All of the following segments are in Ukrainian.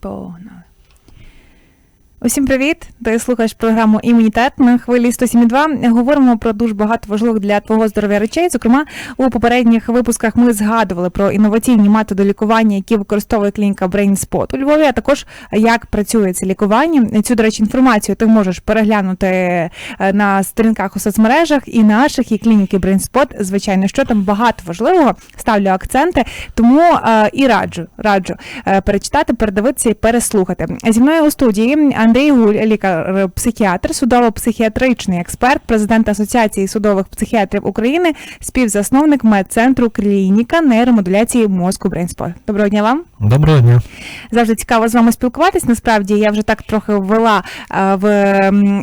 people. No. Усім привіт! Ти слухаєш програму Імунітет на хвилі 107.2. Говоримо про дуже багато важливих для твого здоров'я речей. Зокрема, у попередніх випусках ми згадували про інноваційні методи лікування, які використовує клініка BrainSpot у Львові, а також як працює це лікування. Цю, до речі, інформацію ти можеш переглянути е, на сторінках у соцмережах і наших, і клініки BrainSpot. Звичайно, що там багато важливого. Ставлю акценти, тому е, і раджу, раджу е, перечитати, передивитися і переслухати. Зі мною у студії Андрій Гуль, лікар-психіатр, судово-психіатричний експерт, президент Асоціації судових психіатрів України, співзасновник медцентру клініка нейромодуляції мозку BrainSpot. Доброго дня вам. Доброго дня. Завжди цікаво з вами спілкуватись. Насправді я вже так трохи ввела е, в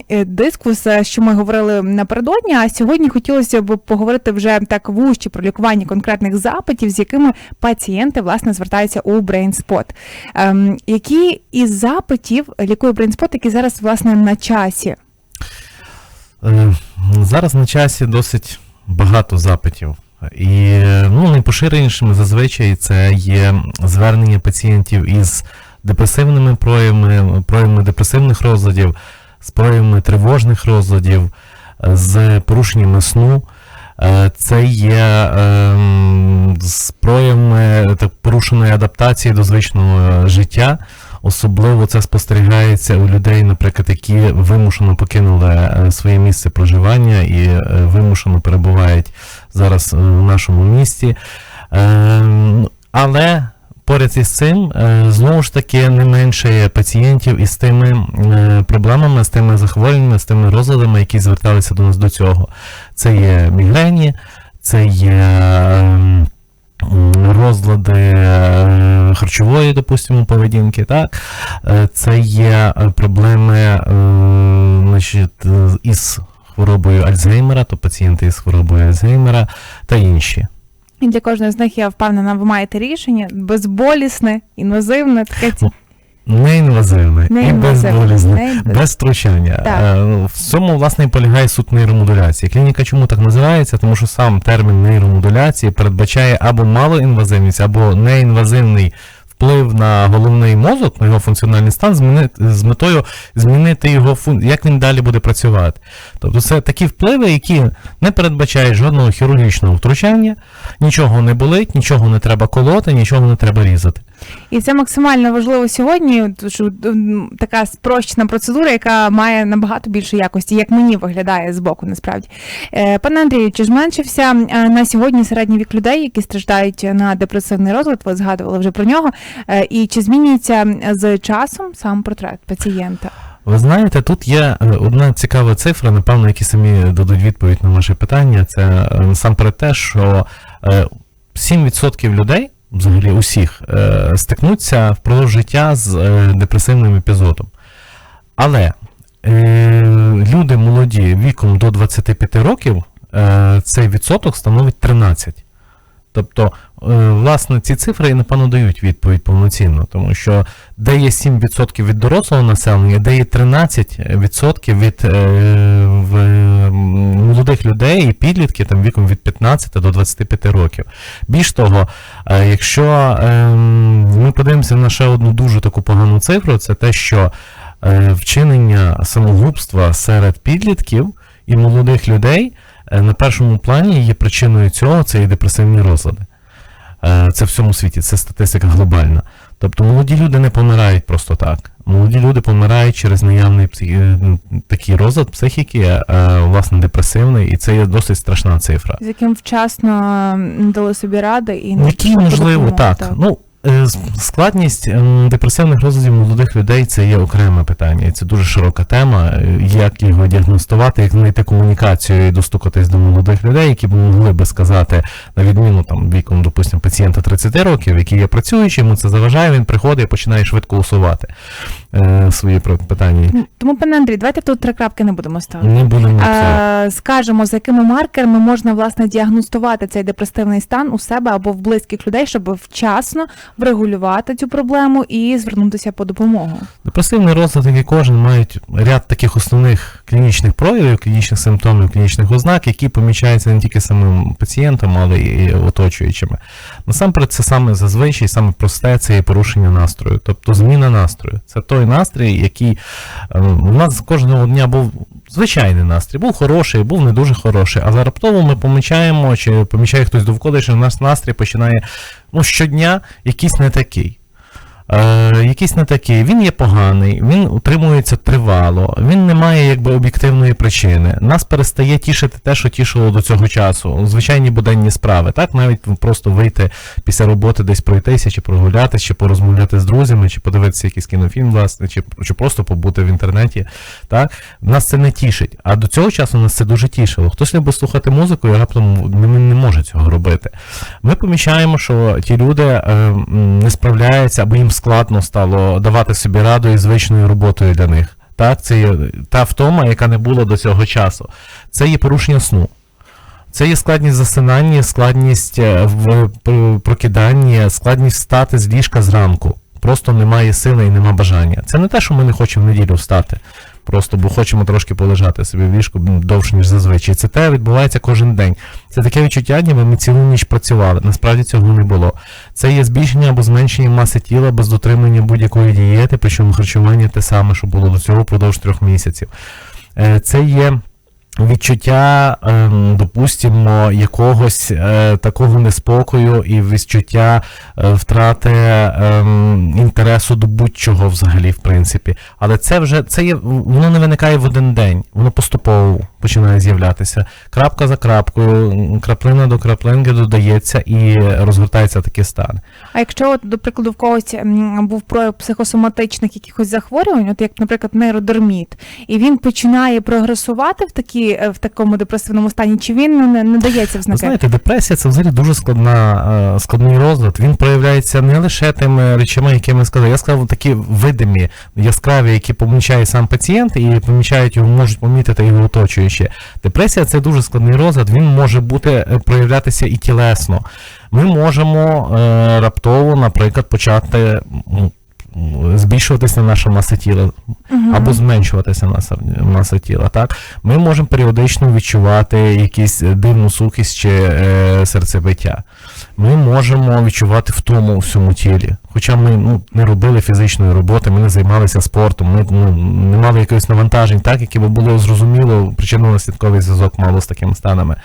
е, дискус, е, що ми говорили напередодні. А сьогодні хотілося б поговорити вже так вужче про лікування конкретних запитів, з якими пацієнти власне звертаються у BrainSpot. Ем, Які із запитів лікує BrainSpot, які зараз власне на часі? Е, Зараз на часі досить багато запитів. І ну, найпоширенішими зазвичай це є звернення пацієнтів із депресивними проявами, проявами депресивних розладів, з проявами тривожних розладів, е, з порушеннями сну. Е, Це є ем, з проявами так, порушеної адаптації до звичного життя. Особливо це спостерігається у людей, наприклад, які вимушено покинули е, своє місце проживання і е, вимушено перебувають зараз е, в нашому місті. Ем, Але поряд із цим, е, знову ж таки, не менше пацієнтів із тими е, проблемами, з тими захворюваннями, з тими розладами, які зверталися до нас до цього. Це є мігрені, це є. ем, Розлади е, харчової, допустимо, поведінки, так? Е, Це є е, проблеми е, значить, із хворобою Альцгеймера, то пацієнти із хворобою Альцгеймера та інші. І для кожної з них я впевнена, ви маєте рішення безболісне, інвазивне, таке Неінвазивне і Неінвазивне, безболізне, не- без втручання. Так. Е, ну, В цьому, власне, і полягає суть нейромодуляції. Клініка чому так називається? Тому що сам термін нейромодуляції передбачає або малоінвазивність, або неінвазивний вплив на головний мозок, на його функціональний стан, змінити, з метою змінити його фун... як він далі буде працювати. Тобто це такі впливи, які не передбачають жодного хірургічного втручання, нічого не болить, нічого не треба колоти, нічого не треба різати. І це максимально важливо сьогодні, що така спрощена процедура, яка має набагато більше якості, як мені виглядає з боку, насправді. Е, Пане Андрію, чи зменшився е, на сьогодні середній вік людей, які страждають на депресивний розлад? Ви згадували вже про нього. Е, І чи змінюється з часом сам портрет пацієнта? Ви знаєте, тут є одна цікава цифра, напевно, які самі дадуть відповідь на ваше питання. Це насамперед те, що е, 7% людей, взагалі усіх, е, стикнуться впродовж життя з е, депресивним епізодом. Але е, люди молоді віком до 25 років цей відсоток становить 13. Тобто, власне, ці цифри, напевно, дають відповідь повноцінно, тому що де є 7% від дорослого населення, де є 13% від молодих людей і підлітків там, віком від 15 до 25 років. Більш того, е, якщо е, ми подивимося на ще одну дуже таку погану цифру, це те, що е, вчинення самогубства серед підлітків і молодих людей е, на першому плані є причиною цього це і депресивні розлади. Це в всьому світі, це статистика глобальна. Тобто молоді люди не помирають просто так. Молоді люди помирають через наявний е, такий розлад психіки, е, власне, депресивний, і це є досить страшна цифра. З яким вчасно дали собі ради і не Який можливо, допомогу, так. Ну, е, складність ем, депресивних розладів молодих людей це є окреме питання. І це дуже широка тема. Е, Як його діагностувати, як знайти комунікацію і достукатись до молодих людей, які б могли би сказати, на відміну там віком, допустимо, пацієнта 30 років, який є працюючим, йому це заважає, він приходить і починає швидко усувати е, свої питання. Тому, пане Андрій, давайте тут три крапки не будемо ставити. Не будемо. Е, скажемо, за якими маркерами можна власне діагностувати цей депресивний стан у себе або в близьких людей, щоб вчасно врегулювати цю проблему і звернутися по допомогу? Депресивний розлад, як і кожен, мають ряд таких основних клінічних проявів, клінічних симптомів, клінічних ознак, які помічаються не тільки самим пацієнтом, але й оточуючими. Насамперед, це саме зазвичай, саме просте, це є порушення настрою, тобто зміна настрою. Це той настрій, який е, у нас кожного дня був звичайний настрій, був хороший, був не дуже хороший, але раптово ми помічаємо, чи помічає хтось довкола, що наш настрій починає ну, щодня якийсь не такий. Е, якийсь не такий, він є поганий, він утримується тривало, він не має якби об'єктивної причини. Нас перестає тішити те, що тішило до цього часу. Звичайні буденні справи. Так, навіть просто вийти після роботи десь пройтися, чи прогулятися, чи порозмовляти з друзями, чи подивитися якийсь кінофільм, власне, чи, чи просто побути в інтернеті. Так, нас це не тішить. А до цього часу нас це дуже тішило. Хтось любить слухати музику і раптом не може цього робити. Ми помічаємо, що ті люди е, не справляються або їм складно стало давати собі раду і звичною роботою для них. Так, це є та втома, яка не була до цього часу. Це є порушення сну. Це є складність засинання, складність е, в прокидання, складність встати з ліжка зранку. Просто немає сили і нема бажання. Це не те, що ми не хочемо в неділю встати. Просто бо хочемо трошки полежати собі в ліжку довше, ніж зазвичай. Це те відбувається кожен день. Це таке відчуття, ніби ми цілу ніч працювали. Насправді цього не було. Це є збільшення або зменшення маси тіла без дотримання будь-якої дієти, причому харчування те саме, що було до цього впродовж трьох місяців. Е, Це є відчуття, ем, допустимо, якогось е, такого неспокою і відчуття е, втрати ем, інтересу до будь-чого взагалі, в принципі. Але це вже це є, воно не виникає в один день, воно поступово починає з'являтися. Крапка за крапкою, краплина до краплинки додається і розгортається такий стан. А якщо, от, до прикладу, в когось був прояв психосоматичних якихось захворювань, от як, наприклад, нейродерміт, і він починає прогресувати в такі, е, в такому депресивному стані, чи він не, не дається в знаки? знаєте, депресія це взагалі дуже складна, е, складний розлад. Він проявляється не лише тими речами, які ми сказали. Я сказав такі видимі, яскраві, які помічає сам пацієнт, і помічають його, можуть помітити його оточуючі. Депресія це дуже складний розлад. Він може бути е, проявлятися і тілесно. Ми можемо е, раптово, наприклад, почати. м, Збільшуватися наша маса тіла Мгм. або зменшуватися маса, маса тіла. Так? Ми можемо періодично відчувати якісь е, дивну сухість чи е, серцебиття. Ми можемо відчувати втому у всьому тілі. Хоча ми ну, не робили фізичної роботи, ми не займалися спортом, ми ну, не мали якихось навантажень, так, які би було зрозуміло, причинно-наслідковий зв'язок мало з такими станами.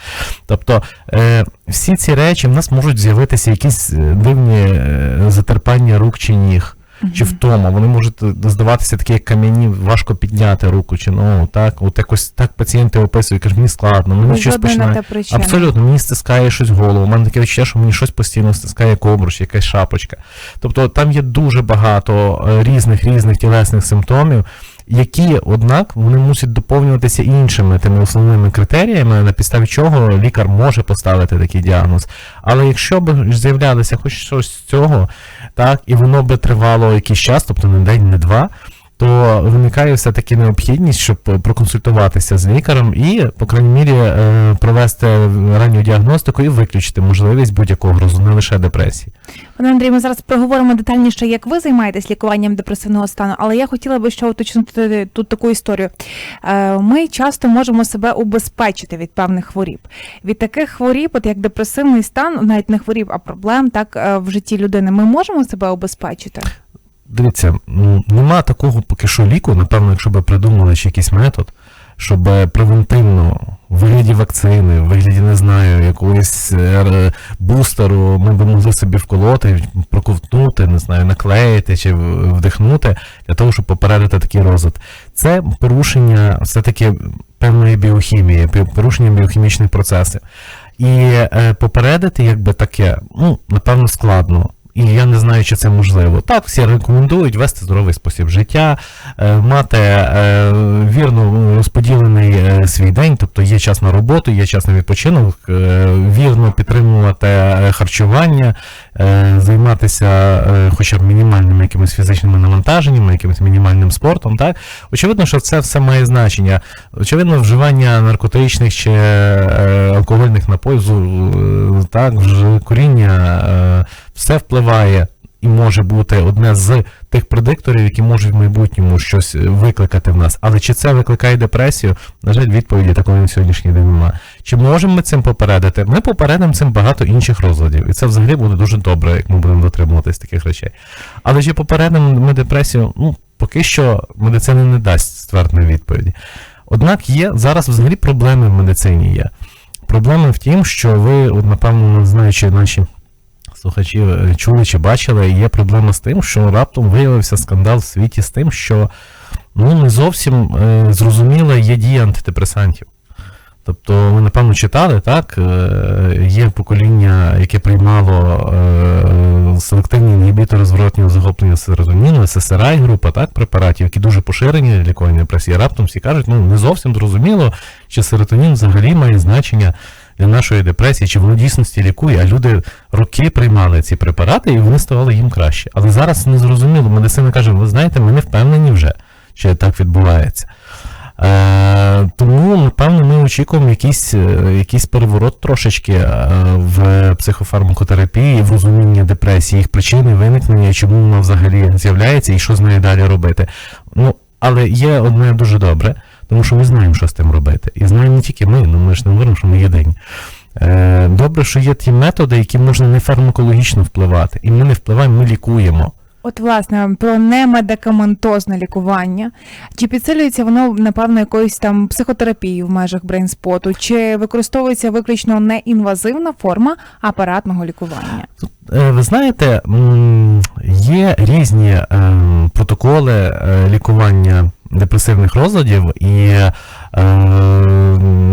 Тобто е, всі ці речі в нас можуть з'явитися якісь е, дивні е, затерпання рук чи ніг чи втома. Вони можуть е, здаватися такі, як кам'яні, важко підняти руку, чи ну так, от якось так пацієнти описують, кажуть, мені складно, мені щось Жодної на починає. Абсолютно, мені стискає щось в голову. У мене таке відчуття, що мені щось постійно стискає обруч, якась шапочка. Тобто там є дуже багато е, різних різних тілесних симптомів. Які, однак, вони мусять доповнюватися іншими тими основними критеріями, на підставі чого лікар може поставити такий діагноз. Але якщо б з'являлося хоч щось з цього, так, і воно би тривало якийсь час, тобто не день, не два, то виникає все-таки необхідність, щоб проконсультуватися з лікарем і, по крайній мірі, е, провести ранню діагностику і виключити можливість будь-якого грозу, не лише депресії. Пане Андрій, ми зараз проговоримо детальніше, як ви займаєтесь лікуванням депресивного стану, але я хотіла би ще уточнити тут таку історію. Е, Ми часто можемо себе убезпечити від певних хворіб. Від таких хворіб, от як депресивний стан, навіть не хворіб, а проблем, так е, в житті людини, ми можемо себе убезпечити. Дивіться, ну, нема такого поки що ліку, напевно, якщо б придумали ще якийсь метод, щоб превентивно в вигляді вакцини, в вигляді, не знаю, якогось е, бустеру ми б могли собі вколоти, проковтнути, не знаю, наклеїти чи вдихнути для того, щоб попередити такий розлад. Це порушення все-таки певної біохімії, порушення біохімічних процесів. І е, попередити, якби таке, ну, напевно, складно. І я не знаю, чи це можливо. Так, всі рекомендують вести здоровий спосіб життя, е, мати е, вірно розподілений е, свій день, тобто є час на роботу, є час на відпочинок, вірно підтримувати харчування, займатися хоча б мінімальними якимись фізичними навантаженнями, якимось мінімальним спортом. Так? Очевидно, що це все має значення. Очевидно, вживання наркотичних чи алкогольних напоїв, так, вже куріння, все впливає і може бути одне з тих предикторів, які можуть в майбутньому щось е, викликати в нас. Але чи це викликає депресію? На жаль, відповіді такої на сьогоднішній день немає. Чи можемо ми цим попередити? Ми попередимо цим багато інших розладів, і це взагалі буде дуже добре, як ми будемо дотримуватись таких речей. Але чи попередимо ми депресію? Ну, поки що медицина не дасть ствердної відповіді. Однак є зараз взагалі проблеми в медицині є. Проблема в тім, що ви, напевно, знаючи наші слухачі е, чули чи бачили, є проблема з тим, що раптом виявився скандал в світі з тим, що ну, не зовсім е, зрозуміла є дія антидепресантів. Тобто, ви, напевно, читали, так? Е, є покоління, яке приймало е, селективні інгібітори зворотнього захоплення серотоніну, ССРА група так, препаратів, які дуже поширені для лікування депресії. Раптом всі кажуть, ну не зовсім зрозуміло, чи серотонін взагалі має значення нашої депресії, чи воно дійсності лікує, а люди роки приймали ці препарати і вони ставали їм краще. Але зараз не зрозуміло. Медицина каже, ви знаєте, ми не впевнені вже, чи так відбувається. Е, тому, напевно, ми очікуємо якийсь, е, якийсь переворот трошечки е, в психофармакотерапії, в розумінні депресії, їх причини виникнення, чому вона взагалі з'являється і що з нею далі робити. Ну, але є одне дуже добре, тому що ми знаємо, що з тим робити. І знаємо не тільки ми, ну ми ж не говоримо, що ми єдині. Е, Добре, що є ті методи, які можна не фармакологічно впливати. І ми не впливаємо, ми лікуємо. От, власне, про немедикаментозне лікування. Чи підсилюється воно, напевно, якоюсь там психотерапією в межах брейнспоту, чи використовується виключно неінвазивна форма апаратного лікування? Е, Ви знаєте, є різні ем, протоколи е, лікування депресивних розладів, і е,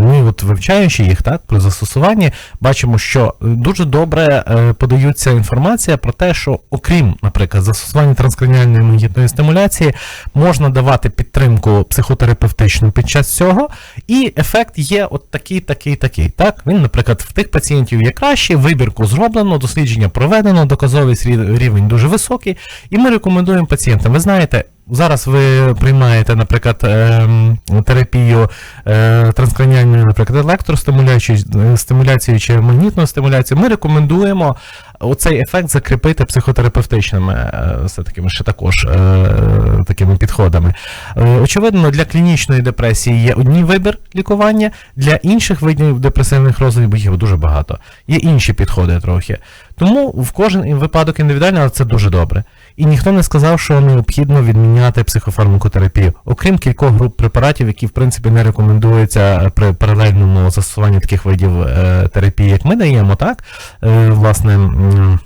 ми, от вивчаючи їх так, при застосуванні, бачимо, що дуже добре е, подаються інформація про те, що окрім, наприклад, застосування транскраніальної магнітної стимуляції, можна давати підтримку психотерапевтичну під час цього, і ефект є от такий, такий, такий. Так, він, наприклад, в тих пацієнтів є краще, вибірку зроблено, дослідження проведено, доказовість доказовий рівень дуже високий, і ми рекомендуємо пацієнтам. Ви знаєте. Зараз ви приймаєте, наприклад, ем, терапію е, транскраніальної, наприклад, електростимуляцією стимуляцією чи магнітною стимуляцією. Ми рекомендуємо оцей ефект закріпити психотерапевтичними е, все такими ще також е, такими підходами. Е, Очевидно, для клінічної депресії є одній вибір лікування, для інших видів депресивних розладів, їх дуже багато. Є інші підходи трохи. Тому в кожен випадок індивідуально, але це дуже добре. І ніхто не сказав, що необхідно відміняти психофармакотерапію. Окрім кількох груп препаратів, які в принципі не рекомендуються при паралельному застосуванні таких видів е, терапії, як ми даємо, так е, власне м,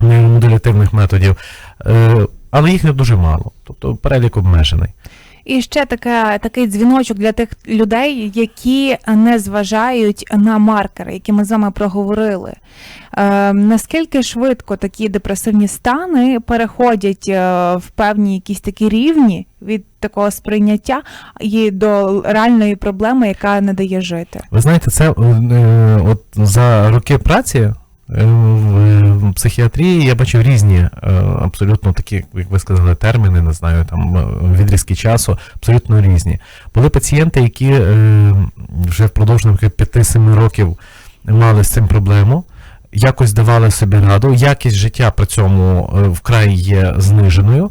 нейромодулятивних методів, е, але їх не дуже мало. Тобто перелік обмежений. І ще така, такий дзвіночок для тих людей, які не зважають на маркери, які ми з вами проговорили. Е, наскільки швидко такі депресивні стани переходять е, в певні якісь такі рівні від такого сприйняття і до реальної проблеми, яка не дає жити? Ви знаєте, це е, от за роки праці в, в психіатрії я бачив різні е, абсолютно такі, як ви сказали, терміни, не знаю, там е, відрізки часу, абсолютно різні. Були пацієнти, які е, вже впродовж наприклад, 5-7 років мали з цим проблему. Якось давали собі раду, якість життя при цьому е, вкрай є зниженою,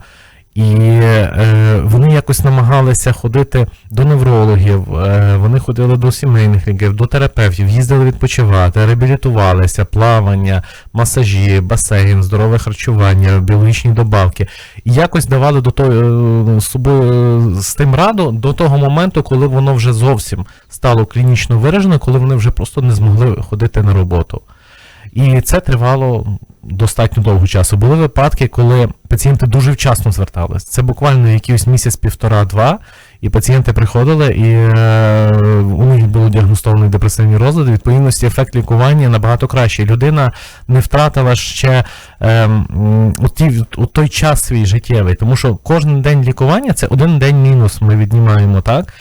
і е, вони якось намагалися ходити до неврологів, е, вони ходили до сімейних лікарів, до терапевтів, їздили відпочивати, реабілітувалися, плавання, масажі, басейн, здорове харчування, біологічні добавки. І якось давали до того е, собою е, з тим раду до того моменту, коли воно вже зовсім стало клінічно виражено, коли вони вже просто не змогли ходити на роботу. І це тривало достатньо довго часу. Були випадки, коли пацієнти дуже вчасно звертались. Це буквально якийсь місяць, півтора-два, і пацієнти приходили, і е, у них було діагностований депресивні розлади. Відповідності ефект лікування набагато кращий. Людина не втратила ще е, у той час свій життєвий, тому що кожен день лікування це один день мінус. Ми віднімаємо так.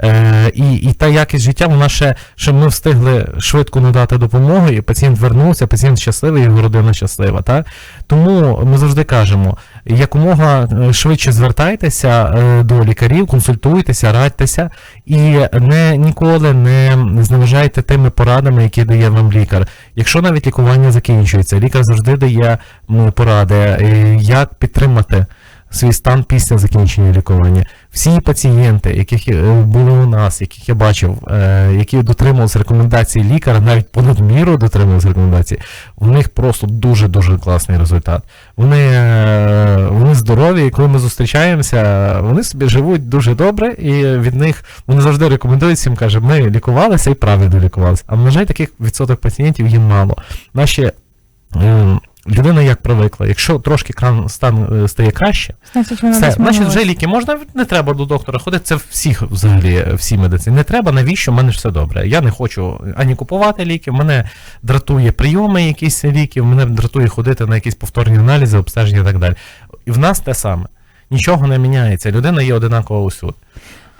Е, і, і та якість життя, вона ще, ще ми встигли швидко надати допомогу, і пацієнт вернувся, пацієнт щасливий, його родина щаслива. Так? Тому ми завжди кажемо, якомога е, швидше звертайтеся е, до лікарів, консультуйтеся, радьтеся і не ніколи не зневажайте тими порадами, які дає вам лікар. Якщо навіть лікування закінчується, лікар завжди дає поради, е, як підтримати свій стан після закінчення лікування. Всі пацієнти, яких е, були у нас, яких я бачив, е, які дотримувалися рекомендацій лікаря, навіть понад міру дотримувалися рекомендацій, у них просто дуже-дуже класний результат. Вони, е, вони здорові, і коли ми зустрічаємося, вони собі живуть дуже добре, і від них вони завжди рекомендують всім, каже, ми лікувалися і правильно лікувалися. А на жаль, таких відсоток пацієнтів є мало. Наші е, людина як привикла, якщо трошки кран стан е, стає краще, Значить, вона все, значить, вже ліки можна, не треба до доктора ходити. Це всіх взагалі, всі медицині. Не треба, навіщо? У мене ж все добре. Я не хочу ані купувати ліки, мене дратує прийоми якісь ліків, мене дратує ходити на якісь повторні аналізи, обстеження і так далі. І в нас те саме. Нічого не міняється. Людина є одинакова усюди.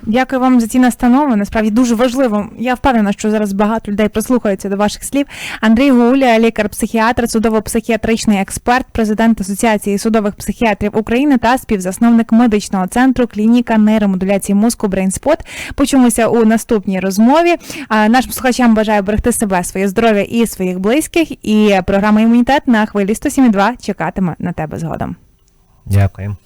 Дякую вам за ці настанови. Насправді дуже важливо. Я впевнена, що зараз багато людей прислухаються до ваших слів. Андрій Гуля, лікар-психіатр, судово-психіатричний експерт, президент Асоціації судових психіатрів України та співзасновник медичного центру клініка нейромодуляції мозку BrainSpot. Почуємося у наступній розмові. Нашим слухачам бажаю берегти себе, своє здоров'я і своїх близьких. І програма імунітет на хвилі 107.2 чекатиме на тебе згодом. Дякую.